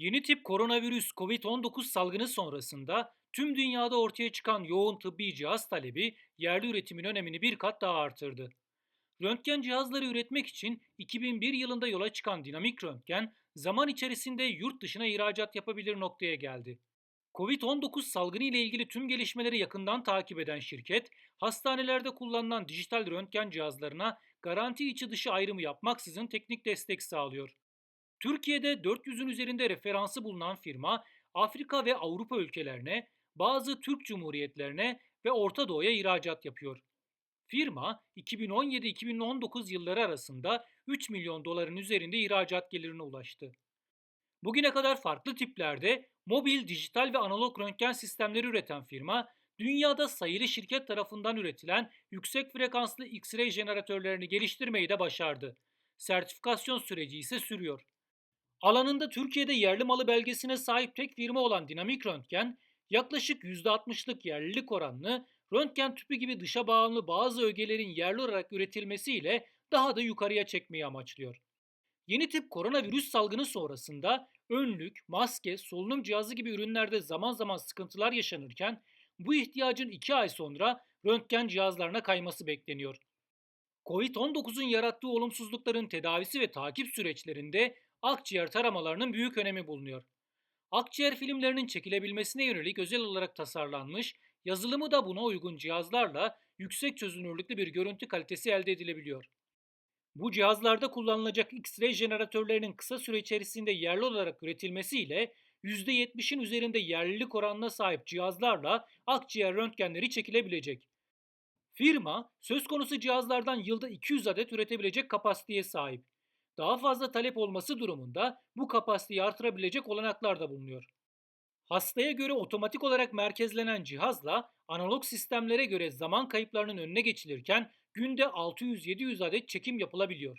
Yeni tip koronavirüs COVID-19 salgını sonrasında tüm dünyada ortaya çıkan yoğun tıbbi cihaz talebi yerli üretimin önemini bir kat daha artırdı. Röntgen cihazları üretmek için 2001 yılında yola çıkan dinamik röntgen zaman içerisinde yurt dışına ihracat yapabilir noktaya geldi. Covid-19 salgını ile ilgili tüm gelişmeleri yakından takip eden şirket, hastanelerde kullanılan dijital röntgen cihazlarına garanti içi dışı ayrımı yapmaksızın teknik destek sağlıyor. Türkiye'de 400'ün üzerinde referansı bulunan firma, Afrika ve Avrupa ülkelerine, bazı Türk Cumhuriyetlerine ve Orta Doğu'ya ihracat yapıyor. Firma 2017-2019 yılları arasında 3 milyon doların üzerinde ihracat gelirine ulaştı. Bugüne kadar farklı tiplerde mobil, dijital ve analog röntgen sistemleri üreten firma, dünyada sayılı şirket tarafından üretilen yüksek frekanslı X-ray jeneratörlerini geliştirmeyi de başardı. Sertifikasyon süreci ise sürüyor. Alanında Türkiye'de yerli malı belgesine sahip tek firma olan Dinamik Röntgen, yaklaşık %60'lık yerlilik oranlı röntgen tüpü gibi dışa bağımlı bazı ögelerin yerli olarak üretilmesiyle daha da yukarıya çekmeyi amaçlıyor. Yeni tip koronavirüs salgını sonrasında önlük, maske, solunum cihazı gibi ürünlerde zaman zaman sıkıntılar yaşanırken bu ihtiyacın 2 ay sonra röntgen cihazlarına kayması bekleniyor. Covid-19'un yarattığı olumsuzlukların tedavisi ve takip süreçlerinde akciğer taramalarının büyük önemi bulunuyor. Akciğer filmlerinin çekilebilmesine yönelik özel olarak tasarlanmış, yazılımı da buna uygun cihazlarla yüksek çözünürlüklü bir görüntü kalitesi elde edilebiliyor. Bu cihazlarda kullanılacak X-ray jeneratörlerinin kısa süre içerisinde yerli olarak üretilmesiyle %70'in üzerinde yerlilik oranına sahip cihazlarla akciğer röntgenleri çekilebilecek. Firma söz konusu cihazlardan yılda 200 adet üretebilecek kapasiteye sahip. Daha fazla talep olması durumunda bu kapasiteyi artırabilecek olanaklar da bulunuyor. Hastaya göre otomatik olarak merkezlenen cihazla analog sistemlere göre zaman kayıplarının önüne geçilirken günde 600-700 adet çekim yapılabiliyor.